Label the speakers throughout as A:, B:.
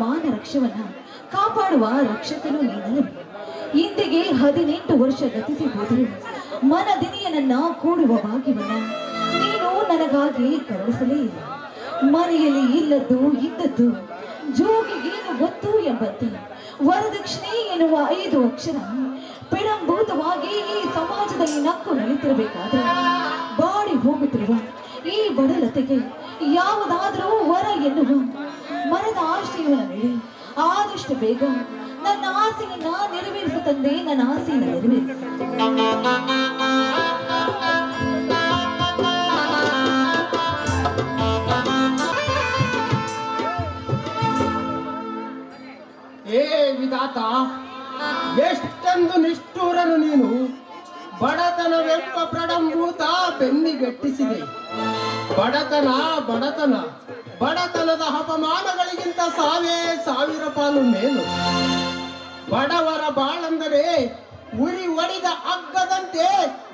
A: ಮಾನ ರಕ್ಷವನ್ನ ಕಾಪಾಡುವ ರಕ್ಷಕನು ನೀನಲ್ಲ ಇಂದಿಗೆ ಹದಿನೆಂಟು ವರ್ಷ ಗತಿಸಿ ಹೋದರೂ ಮನದಿನಿಯನನ್ನ ಕೂಡುವ ಭಾಗ್ಯವನ್ನ ನೀನು ನನಗಾಗಿ ಕರುಣಿಸಲೇ ಇಲ್ಲ. ಮನೆಯಲ್ಲಿ ಇಲ್ಲದ್ದು ಇದ್ದದ್ದು ಜೋಗಿಗೇನು ಗೊತ್ತು ಎಂಬಂತೆ. ವರದಕ್ಷಿಣೆ ಎನ್ನುವ ಐದು ಅಕ್ಷರ ಪಿಡಂಭೂತವಾಗಿ ಈ ಸಮಾಜದಲ್ಲಿ ನಕ್ಕು ನಲಿತಿರಬೇಕಾದ್ರೆ ಬಾಡಿ ಹೋಗುತ್ತಿರುವ ಈ ಬಡಲತೆಗೆ ಯಾವುದಾದರೂ ವರ ಎನ್ನುವ ಮರದ ಆಶ್ರಯವನ್ನು ನೀಡಿ ಆದಷ್ಟು ಬೇಗ ನನ್ನ ಆಸೆಯನ್ನ ನೆರವೇರಿಸು ತಂದೆ, ನನ್ನ ಆಸೆಯನ್ನ ನೆರವೇರಿಸು.
B: ಏ ಎಷ್ಟೊಂದು ನಿಷ್ಠೂರನು ನೀನು. ಬಡತನವೆಂಬ ಪ್ರಡಂಭೂತ ಬೆನ್ನಿಗೆಟ್ಟಿಸಿದೆ. ಬಡತನ ಬಡತನ. ಬಡತನದ ಅಪಮಾನಗಳಿಗಿಂತ ಸಾವೇ ಸಾವಿರ ಪಾಲು ಮೇಲು. ಬಡವರ ಬಾಳಂದರೆ ಉರಿ ಒಡಿದ ಅಗ್ಗದಂತೆ,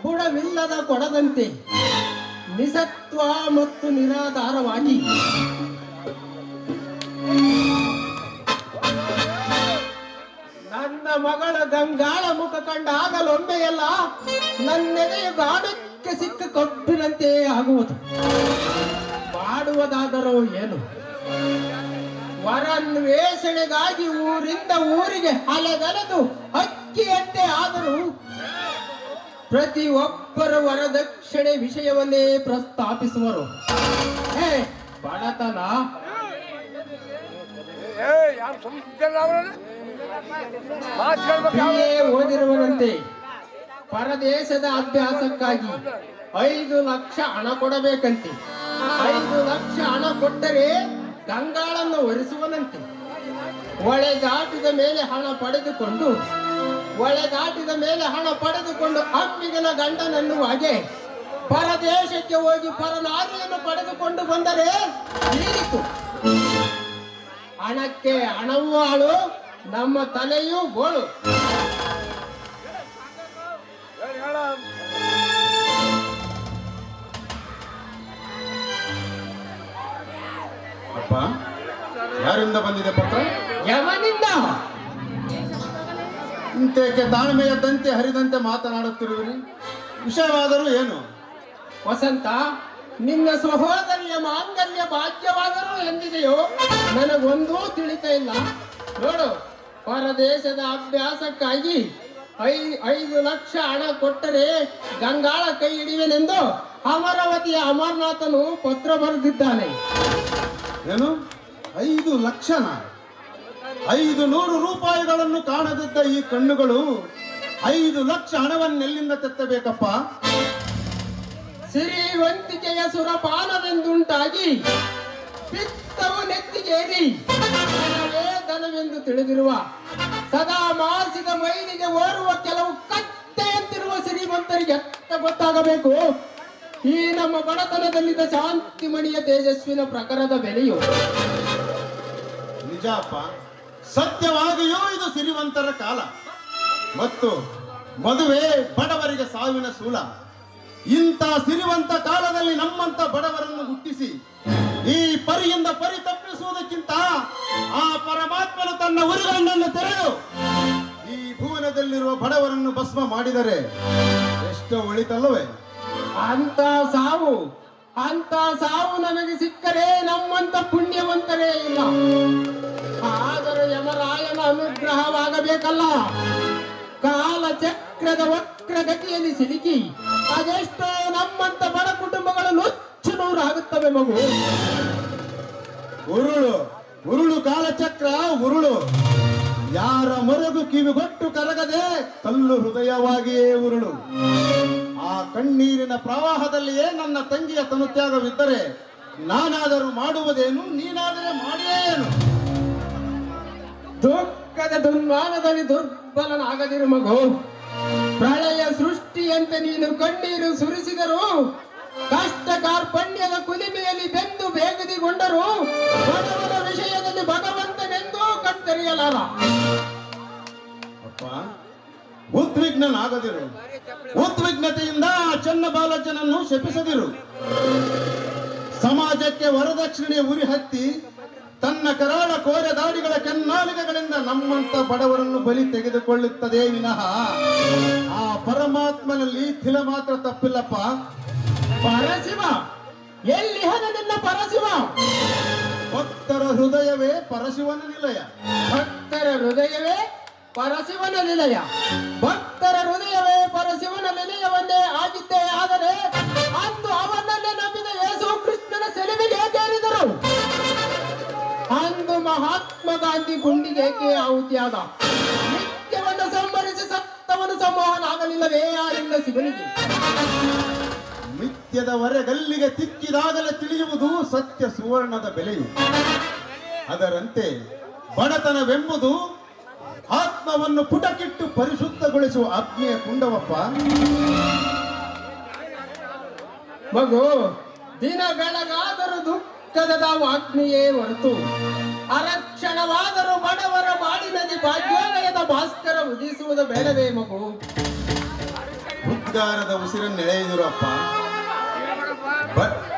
B: ಬುಡವಿಲ್ಲದ ಕೊಡದಂತೆ, ನಿಸತ್ವ ಮತ್ತು ನಿರಾಧಾರವಾಗಿ. ನನ್ನ ಮಗಳ ಗಂಗಾಳ ಮುಖ ಕಂಡ ಆಗಲೊಮ್ಮೆಯಲ್ಲ ನನ್ನೆದೆಯ ಗಾಢಕ್ಕೆ ಸಿಕ್ಕ ಕಬ್ಬಿನಂತೆ ಆಗುವುದು. ಮಾಡುವುದಾದರೂ ಏನು? ವರನ್ವೇಷಣೆಗಾಗಿ ಊರಿಂದ ಊರಿಗೆ ಅಲೆಗಲೆದು ಅಕ್ಕಿಯಂತೆ ಆದರೂ ಪ್ರತಿ ಒಬ್ಬರು ವರದಕ್ಷಿಣೆ ವಿಷಯವನ್ನೇ ಪ್ರಸ್ತಾಪಿಸುವರು. ಹೇ ಬಡತನ. ಓದಿರುವಂತೆ ಪರದೇಶದ ಅಭ್ಯಾಸಕ್ಕಾಗಿ ಐದು ಲಕ್ಷ ಹಣ ಕೊಡಬೇಕಂತೆ. ಐದು ಲಕ್ಷ ಹಣ ಕೊಟ್ಟರೆ ಗಂಗಾಳನ್ನು ಒರೆಸುವನಂತೆ. ಒಳೆದಾಟಿದ ಮೇಲೆ ಹಣ ಪಡೆದುಕೊಂಡು ಒಳೆದಾಟಿದ ಮೇಲೆ ಹಣ ಪಡೆದುಕೊಂಡು ಅಪ್ಪಿಗನ ಗಂಡನನ್ನು ಹಾಗೆ ಪರದೇಶಕ್ಕೆ ಹೋಗಿ ಪರನಾರಿಯನ್ನು ಪಡೆದುಕೊಂಡು ಬಂದರೆ ನೀರಿತು ಹಣಕ್ಕೆ ಹಣವೂ ಹಾಳು, ನಮ್ಮ ತಲೆಯೂ ಬೋಳು
C: ಅಪ್ಪ ಯಾರಿಂದ ಬಂದಿದೆ ಪತ್ರ?
B: ಯಮನಿಂದ
C: ಇಂತೇಕೆ ತಾಳ್ಮೆಯ ದಂತೆ ಹರಿದಂತೆ ಮಾತನಾಡುತ್ತಿರುವಿರಿ. ವಿಷಯವಾದರೂ ಏನು?
B: ವಸಂತ ನಿನ್ನ ಸಹೋದರಿಯ ಮಾಂಗಲ್ಯ ಭಾಗ್ಯವಾದರೂ ಎಂದಿದೆಯೋ? ನನಗೊಂದೂ ತಿಳಿತಾ ಇಲ್ಲ. ನೋಡು ಪರದೇಶದ ಅಭ್ಯಾಸಕ್ಕಾಗಿ ಐ ಐದು ಲಕ್ಷ ಹಣ ಕೊಟ್ಟರೆ ಗಂಗಾಳ ಕೈ ಹಿಡಿವೆನೆಂದು ಅಮರಾವತಿಯ ಅಮರನಾಥನು ಪತ್ರ ಬರೆದಿದ್ದಾನೆ.
C: ಏನು? ಐದು ಲಕ್ಷನ. ಐದು ನೂರು ರೂಪಾಯಿಗಳನ್ನು ಕಾಣದಿದ್ದ ಈ ಕಣ್ಣುಗಳು ಐದು ಲಕ್ಷ ಹಣವನ್ನೆಲ್ಲಿಂದ ತೆತ್ತಬೇಕಪ್ಪ?
B: ಸಿರಿವಂತಿಕೆಯ ಸುರಪಾನವೆಂದುಂಟಾಗಿ ಪಿತ್ತವು ನೆತ್ತಿಗೇರಿ ಧನವೇ ಧನವೆಂದು ತಿಳಿದಿರುವ ಸದಾ ಮಾಸಿದ ಮೈಲಿಗೆ ಓರುವ ಕೆಲವು ಕತ್ತೆಯಂತಿರುವ ಎತ್ತ ಗೊತ್ತಾಗಬೇಕು? ಈ ನಮ್ಮ ಬಡತನದಲ್ಲಿದ್ದ ಶಾಂತಿಮಣಿಯ ತೇಜಸ್ವಿನ ಪ್ರಕರದ ಬೆಲೆಯು?
C: ನಿಜಾಪ ಸತ್ಯವಾಗಿಯೂ ಇದು ಸಿರಿವಂತರ ಕಾಲ. ಮತ್ತು ಮದುವೆ ಬಡವರಿಗೆ ಸಾವಿನ ಸೂಲ. ಇಂಥ ಸಿರಿವಂತ ಕಾಲದಲ್ಲಿ ನಮ್ಮಂತ ಬಡವರನ್ನು ಹುಟ್ಟಿಸಿ, ಈ ಪರಿಯಿಂದ ಪರಿ ತಪ್ಪಿಸುವುದಕ್ಕಿಂತ ಆ ಪರಮಾತ್ಮನು ತನ್ನ ಉರಿಗಣ್ಣನ್ನು ತೆರೆದು, ಈ ಭುವನದಲ್ಲಿರುವ ಬಡವರನ್ನು ಭಸ್ಮ ಮಾಡಿದರೆ ಎಷ್ಟೋ ಒಳಿತಲ್ಲವೇ?
B: ಅಂತ ಸಾವು ಅಂತ ಸಾವು ನಮಗೆ ಸಿಕ್ಕರೆ ನಮ್ಮಂತ ಪುಣ್ಯವಂತರೇ ಇಲ್ಲ. ಆದರೆ ಯಮರಾಯನ ಅನುಗ್ರಹವಾಗಬೇಕಲ್ಲ. ಕಾಲ ಚಕ್ರದ ವಕ್ರಗತಿಯಲ್ಲಿ ಸಿಲುಕಿ, ಅದೆಷ್ಟೋ ನಮ್ಮಂತ ಬಡ ಕುಟುಂಬಗಳು ನುಚ್ಚು ನೂರಾಗುತ್ತವೆ ಮಗು.
C: ಉರುಳು ಉರುಳು ಕಾಲಚಕ್ರ, ಉರುಳು. ಯಾರ ಮರಗು ಕಿವಿಗೊಟ್ಟು ಕರಗದೆ ಕಲ್ಲು ಹೃದಯವಾಗಿಯೇ ಉರುಳು. ಆ ಕಣ್ಣೀರಿನ ಪ್ರವಾಹದಲ್ಲಿಯೇ ನನ್ನ ತಂಗಿಯ ತನುತ್ಯಾಗವಿದ್ದರೆ ನಾನಾದರೂ ಮಾಡುವುದೇನು? ನೀನಾದರೆ ಮಾಡಿಯೇನು
B: ದುಃಖದ ದುನ್ಮಾನದಲ್ಲಿ ದುರ್ಬಲನಾಗದಿರು ಮಗು ಪ್ರಳಯ ಸೃಷ್ಟಿಯಂತೆ ನೀನು ಕಣ್ಣೀರು ಸುರಿಸಿದರು ಕಷ್ಟ ಕಾರ್ಪಣ್ಯದ ಕುಲಿಮೆಯಲ್ಲಿ ಬೆಂದು ಬೇಗದಿಗೊಂಡರು ಬಡವರ ವಿಷಯದಲ್ಲಿ ಭಗವಂತನೆಂದೂ ಕತ್ತರಿಯಲಾರ
C: ಅಪ್ಪ ಉದ್ವಿಗ್ನನಾಗದಿರು. ಉದ್ವಿಗ್ನತೆಯಿಂದ ಆ ಚೆನ್ನ ಬಾಲಚನನ್ನು ಶಪಿಸದಿರು. ಸಮಾಜಕ್ಕೆ ವರದಕ್ಷಿಣೆ ಉರಿ ಹತ್ತಿ ತನ್ನ ಕರಾಳ ಕೋರೆ ದಾಡಿಗಳ ಕೆನ್ನಾಲಿಗೆಗಳಿಂದ ನಮ್ಮಂತ ಬಡವರನ್ನು ಬಲಿ ತೆಗೆದುಕೊಳ್ಳುತ್ತದೆ ವಿನಃ ಆ ಪರಮಾತ್ಮನಲ್ಲಿ ತಿಲ ಮಾತ್ರ ತಪ್ಪಿಲ್ಲಪ್ಪ.
B: ಪರಶಿವ ಎಲ್ಲಿ ನಿನ್ನ ಪರಶಿವ
C: ಭಕ್ತರ ಹೃದಯವೇ ಪರಶಿವನ ನಿಲಯ.
B: ಭಕ್ತರ ಹೃದಯವೇ ಪರಶಿವನ ನಿಲಯ. ಭಕ್ತರ ಹೃದಯವೇ ಪರಶಿವನ ನಿಲಯವನ್ನೇ ಆಗಿದ್ದೇ ಆದರೆ ಅಂದು ಅವನನ್ನೇ ನಂಬಿದ ಯೇಸು ಕೃಷ್ಣನ ಸೆಲುವಿಗೆ ಏಕೇರಿದರು. ಅಂದು ಮಹಾತ್ಮ ಗಾಂಧಿ ಗುಂಡಿಗೆ ಏಕೆ ಆಹುತಿಯಾದ? ನಿತ್ಯವನ್ನು ಸಂಭರಿಸಿ ಸತ್ತವನ್ನು ಸಂವಹನ ಆಗಲಿಲ್ಲವೇ ಯಾರಿಂದ ಶಿವನಿಗೆ
C: ನಿತ್ಯದ ವರೆಗಲ್ಲಿಗೆ ತಿಕ್ಕಿದಾಗಲೇ ತಿಳಿಯುವುದು ಸತ್ಯ ಸುವರ್ಣದ ಬೆಲೆಯು. ಅದರಂತೆ ಬಡತನವೆಂಬುದು ಆತ್ಮವನ್ನು ಪುಟಕಿಟ್ಟು ಪರಿಶುದ್ಧಗೊಳಿಸುವ ಆತ್ಮೀಯ ಕುಂಡವಪ್ಪ.
B: ಮಗು ದಿನ ಬೆಳಗಾದರೂ ದುಃಖದ ಆಜ್ಞೆಯೇ ಹೊರತು, ಅರಕ್ಷಣವಾದರೂ ಬಡವರ ಬಾಡಿನಲ್ಲಿ ಭಾಗ್ಯೋದಯದ ಭಾಸ್ಕರ ಉದಿಸುವುದು ಬೇಡವೇ ಮಗು.
C: ಉದ್ಗಾರದ ಬ-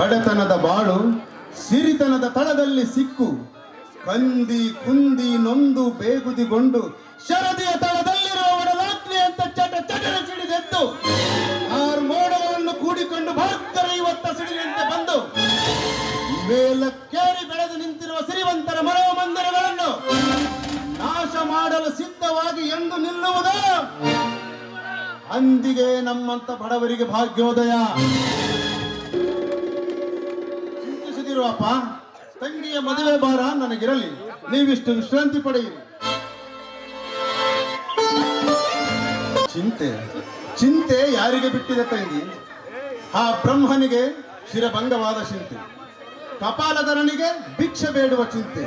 C: ಬಡತನದ ಬಾಳು, ಸಿರಿತನದ ತಳದಲ್ಲಿ ಸಿಕ್ಕು. ಕಂದಿ ಕುಂದಿ ನೊಂದು ಬೇಗುದಿಗೊಂಡು ಶರದಿಯ ತಳದಲ್ಲಿರುವ ಒಡಲಾಗ್ನಿ ಅಂತ ಚಟ ಚಟರ ಸಿಡಿದೆದ್ದು ಆರು ಮೋಡಗಳನ್ನು ಕೂಡಿಕೊಂಡು ಭಕ್ತರ ಇವತ್ತ ಸಿಡಿದಂತೆ ಬಂದು ಮೇಲಕ್ಕೇರಿ ಬೆಳೆದು ನಿಂತಿರುವ ಸಿರಿವಂತರ ಮರವ ಮಂದಿರಗಳನ್ನು ನಾಶ ಮಾಡಲು ಸಿದ್ಧವಾಗಿ ಎಂದು ನಿಲ್ಲುವುದ? ಅಂದಿಗೆ ನಮ್ಮಂತ ಬಡವರಿಗೆ ಭಾಗ್ಯೋದಯ. ಚಿಂತಿಸದಿರು ಅಪ್ಪ ತಂಗಿಯ ಮದುವೆ ಭಾರ ನನಗಿರಲಿ. ನೀವಿಷ್ಟು ವಿಶ್ರಾಂತಿ ಪಡೆಯಿರಿ. ಚಿಂತೆ ಚಿಂತೆ ಯಾರಿಗೆ ಬಿಟ್ಟಿದೆ ತಂಗಿ? ಆ ಬ್ರಹ್ಮನಿಗೆ ಶಿರಭಂಗವಾದ ಚಿಂತೆ. ಕಪಾಲಧರನಿಗೆ ಭಿಕ್ಷೆ ಬೇಡುವ ಚಿಂತೆ.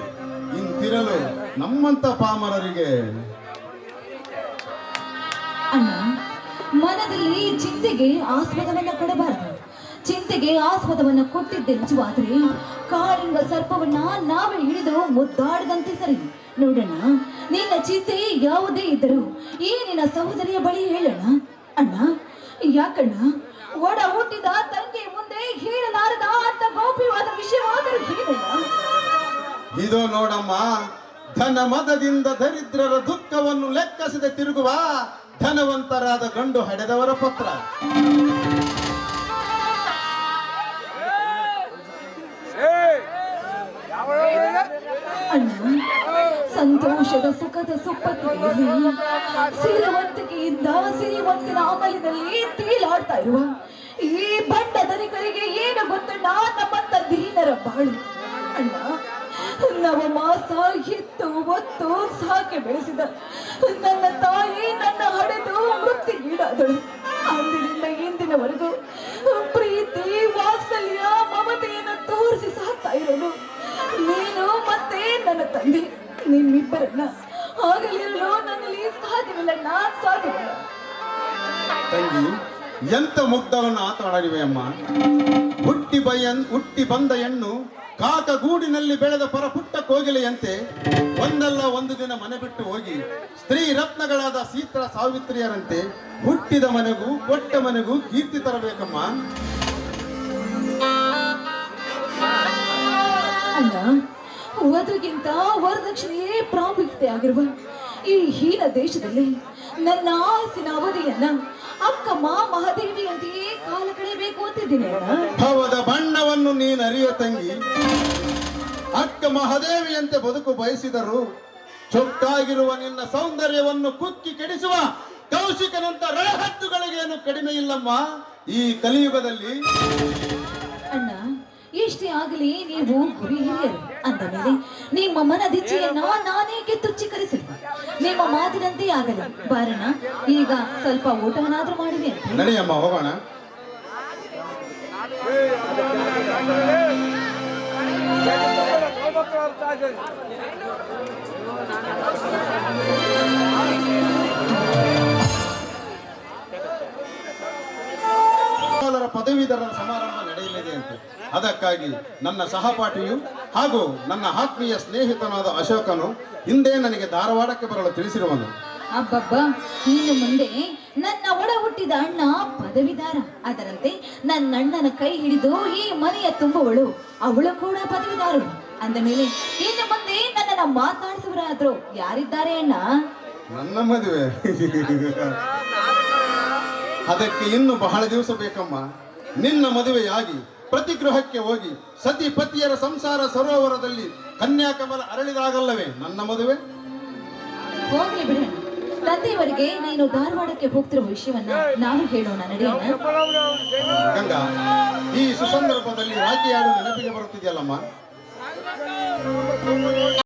C: ಇಂತಿರಲು ನಮ್ಮಂತ ಪಾಮರರಿಗೆ.
A: ಅಣ್ಣ, ಮನದಲ್ಲಿ ಚಿಂತೆಗೆ ಆಸ್ಪದವನ್ನ ಕೊಡಬಾರದು. ಚಿಂತೆಗೆ ಆಸ್ಪದವನ್ನ ಕೊಟ್ಟಿದ್ದೆ ನಿಜವಾದರೆ. ಕಾಳಿಂಗ ಸರ್ಪವನ್ನ ನಾವೇ ಹಿಡಿದು ಮುದ್ದಾಡದಂತೆ ಸರಿ. ನೋಡೋಣ ನಿನ್ನ ಚಿಂತೆ ಯಾವುದೇ ಇದ್ದರೂ ಈ ನಿನ್ನ ಸಹೋದರಿಯ ಬಳಿ ಹೇಳೋಣ. ಅಣ್ಣ, ಯಾಕಣ್ಣ? ಒಡ ಹುಟ್ಟಿದ ತಂಗಿ ಮುಂದೆ ಹೇಳಲಾರದ ಅಂತ ಗೌಪ್ಯವಾದ ವಿಷಯವಾದರೂ ಹೇಳಣ್ಣ
C: ಇದು ನೋಡಮ್ಮ, ಧನ ಮದದಿಂದ ದರಿದ್ರರ ದುಃಖವನ್ನು ಲೆಕ್ಕಿಸದೆ ತಿರುಗುವ ಧನವಂತರಾದ ಗಂಡು ಹಡೆದವರ ಪತ್ರ.
A: ಸಂತೋಷದ ಸುಖದ ಸುಪ್ಪತ್ತಿಗೆಯಲ್ಲಿ ಸಿರಿವಂತಿಕೆಯಿಂದ ಸಿರಿವಂತಿನ ಅಮಲಿನಲ್ಲಿ ತೇಲಾಡ್ತಾ ಇರುವ ಈ ಬಂಡ ಧನಿಕರಿಗೆ ಏನು ಗೊತ್ತಣ್ಣ? ನಮ್ಮಂತ ದೀನರ ಬಾಳು. ಅಣ್ಣ, ನವಮಾಸ ಎತ್ತು ಒತ್ತು ಸಾಕೆ ಬೆಳೆಸಿದ ನನ್ನ ತಾಯಿ ನನ್ನ ಹಡೆದು ಮೃತ್ಯುಗೀಡಾದಳು ಅಂದಿನಿಂದ ಇಂದಿನವರೆಗೂ ನಿಮ್ಮಿಬ್ಬರನ್ನ ಆಗಲಿರಲು ನನ್ನಲ್ಲಿ ಸಾಧ್ಯವಿಲ್ಲ
C: ತಂಗಿ ಎಂತ ಮುಗ್ಧವನ್ನು ಆತಾಡಿವೆ ಅಮ್ಮ? ಹುಟ್ಟಿ ಬಯ ಹುಟ್ಟಿ ಬಂದ ಹೆಣ್ಣು ಕಾಕ ಗೂಡಿನಲ್ಲಿ ಬೆಳೆದ ಪರಪುಟ್ಟ ಕೋಗಿಲೆಯಂತೆ ಒಂದಲ್ಲ ಒಂದು ದಿನ ಮನೆ ಬಿಟ್ಟು ಹೋಗಿ ಸ್ತ್ರೀ ರತ್ನಗಳಾದ ಸೀತ್ರ ಸಾವಿತ್ರಿಯರಂತೆ ಹುಟ್ಟಿದ ಮನೆಗೂ ಕೊಟ್ಟ ಮನೆಗೂ ಕೀರ್ತಿ ತರಬೇಕಮ್ಮ.
A: ಅಣ್ಣ ವಧುಗಿಂತ ವರದಕ್ಷಿಣೆಯೇ ಪ್ರಾಮುಖ್ಯತೆ ಆಗಿರುವ ಈ ಹೀನ ದೇಶದಲ್ಲಿ ನನ್ನ ಆಸಿನ ಅವಧಿಯನ್ನ ಅಕ್ಕಮ್ಮ ಮಹಾದೇವಿಯಂತೆಯೇ ಕಾಲ ಕಳೆಯಬೇಕು ಅಂತಿದ್ದೀನಿ ಅವದ
C: ಭವದ ಬಣ್ಣವನ್ನು ನೀನು ಅರಿಯ ತಂಗಿ ಅಕ್ಕ ಮಹಾದೇವಿಯಂತೆ ಬದುಕು ಬಯಸಿದರು ಚೊಕ್ಕಾಗಿರುವ ನಿನ್ನ ಸೌಂದರ್ಯವನ್ನು ಕುಕ್ಕಿ ಕೆಡಿಸುವ ಕೌಶಿಕನಂತ ರಳಹತ್ತುಗಳಿಗೇನು ಕಡಿಮೆ ಇಲ್ಲಮ್ಮ? ಈ ಕಲಿಯುಗದಲ್ಲಿ
A: ಅಣ್ಣ ಎಷ್ಟೇ ಆಗಲಿ ನೀವು ಗುರಿ ಹಿರಿಯರು ಅಂದ ಮೇಲೆ ನಿಮ್ಮ ಮನದಿಚ್ಛೆಯನ್ನ ನಾನೇಕೆ ತುಚ್ಛೀಕರಿಸಲಿ ನಿಮ್ಮ ಮಾತಿನಂತೆ ಆಗಲಿ ಬಾರಣ ಈಗ ಸ್ವಲ್ಪ ಊಟವನ್ನಾದ್ರೂ ಮಾಡಿದೆ ಅಂತ
C: ನಡೆಯಮ್ಮ ಹೋಗೋಣ ಕಾಲರ ಅದಕ್ಕಾಗಿ ನನ್ನ ಸಹಪಾಠಿಯು ಹಾಗೂ ನನ್ನ ಆತ್ಮೀಯ ಸ್ನೇಹಿತನಾದ ಅಶೋಕನು ಹಿಂದೆ ನನಗೆ ಧಾರವಾಡಕ್ಕೆ ಬರಲು ತಿಳಿಸಿರುವನು.
A: ಅಬ್ಬಬ್ಬ ಇನ್ನು ಮುಂದೆ ನನ್ನ ಒಡ ಹುಟ್ಟಿದ ಅಣ್ಣ ಪದವಿದಾರ ಅದರಂತೆ ನನ್ನ ಅಣ್ಣನ ಕೈ ಹಿಡಿದು ಈ ಮನೆಯ ತುಂಬುವಳು. ಅವಳು ಕೂಡ ಪದವಿದಾರಳು ಅಂದ ಮೇಲೆ ಇನ್ನು ಮುಂದೆ ನನ್ನನ್ನ ಮಾತಾಡಿಸುವರಾದ್ರು ಯಾರಿದ್ದಾರೆ ಅಣ್ಣ?
C: ನನ್ನ ಮದುವೆ. ಅದಕ್ಕೆ ಇನ್ನು ಬಹಳ ದಿವಸ ಬೇಕಮ್ಮ. ನಿನ್ನ ಮದುವೆಯಾಗಿ ಪ್ರತಿ ಗೃಹಕ್ಕೆ ಹೋಗಿ ಸತಿ ಪತಿಯರ ಸಂಸಾರ ಸರೋವರದಲ್ಲಿ ಕನ್ಯಾಕಮಲ ಅರಳಿದಾಗಲ್ಲವೇ ನನ್ನ ಮದುವೆ?
A: ಹೋಗ್ಲಿ ಬಿಡ. ತಂದೆಯವರಿಗೆ ನೀನು ಧಾರವಾಡಕ್ಕೆ ಹೋಗ್ತಿರೋ ವಿಷಯವನ್ನ ನಾನು ಹೇಳೋಣ ನಡೆಯೋಣ?
C: ಗಂಗಾ ಈ ಸುಸಂದರ್ಭದಲ್ಲಿ ರಾಖಿಯಾಡು ನೆನಪಿಗೆ ಬರುತ್ತಿದೆಯಲ್ಲಮ್ಮ?